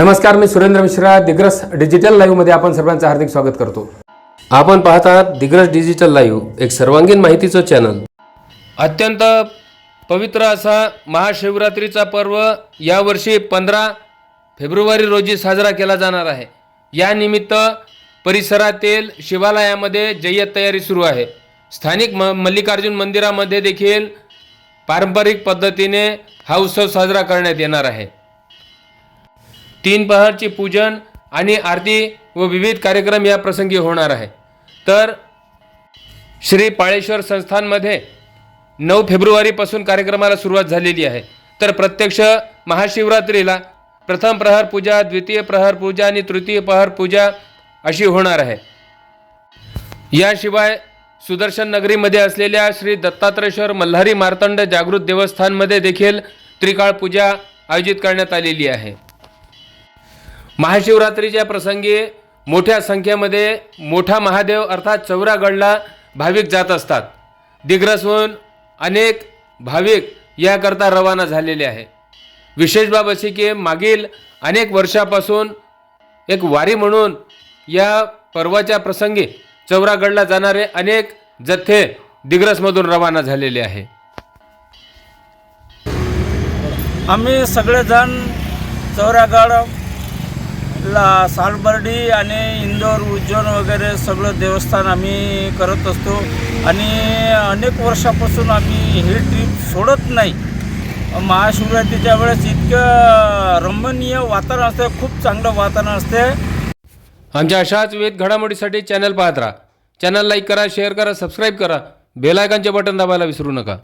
नमस्कार मी सुरेंद्र मिश्रा दिग्रस डिजिटल लाईव्हमध्ये आपण सर्वांचं हार्दिक स्वागत करतो. आपण पाहत आहात दिग्रस डिजिटल लाईव्ह एक सर्वांगीण माहितीचं चॅनल अत्यंत पवित्र असा महाशिवरात्रीचा पर्व यावर्षी पंधरा फेब्रुवारी रोजी साजरा केला जाणार आहे. यानिमित्त परिसरातील शिवालयामध्ये जय्यत तयारी सुरू आहे. स्थानिक म मल्लिकार्जुन मंदिरामध्ये देखील पारंपरिक पद्धतीने हा उत्सव साजरा करण्यात येणार आहे. तीन पहरचे पूजन आणि आरती व विविध कार्यक्रम या प्रसंगी होणार आहे. तर श्री पाळेश्वर संस्थानमध्ये नऊ फेब्रुवारीपासून कार्यक्रमाला सुरुवात झालेली आहे. तर प्रत्यक्ष महाशिवरात्रीला प्रथम प्रहर पूजा द्वितीय प्रहर पूजा आणि तृतीय प्रहर पूजा अशी होणार आहे. याशिवाय सुदर्शन नगरीमध्ये असलेल्या श्री दत्तात्रेश्वर मल्हारी मार्तंड जागृत देवस्थानमध्ये देखील त्रिकाळ पूजा आयोजित करण्यात आलेली आहे. महाशिवरात्रीच्या प्रसंगी मोठ्या संख्येमध्ये मोठा महादेव अर्थात चौरागडला भाविक जात असतात. दिग्रसहून अनेक भाविक याकरता रवाना झालेले आहे. विशेष बाब अशी की मागील अनेक वर्षापासून एक वारी म्हणून या पर्वाच्या प्रसंगी चौरागडला जाणारे अनेक जथ्थे दिग्रसमधून रवाना झालेले आहे. आम्ही सगळेजण चौरागड ला सालबर्डी आणि इंदोर उज्जैन वगैरे सगळं देवस्थान आम्ही करत असतो. आणि अनेक वर्षापासून आम्ही ही ट्रीप सोडत नाही. महाशिवरात्रीच्या वेळेस इतकं रमणीय वातावरण असतं खूप चांगलं वातावरण असते. आमच्या अशाच विविध घडामोडीसाठी चॅनल पाहत राहा. चॅनल लाईक करा शेअर करा सबस्क्राईब करा. बेल आयकॉनचे बटन दाबायला विसरू नका.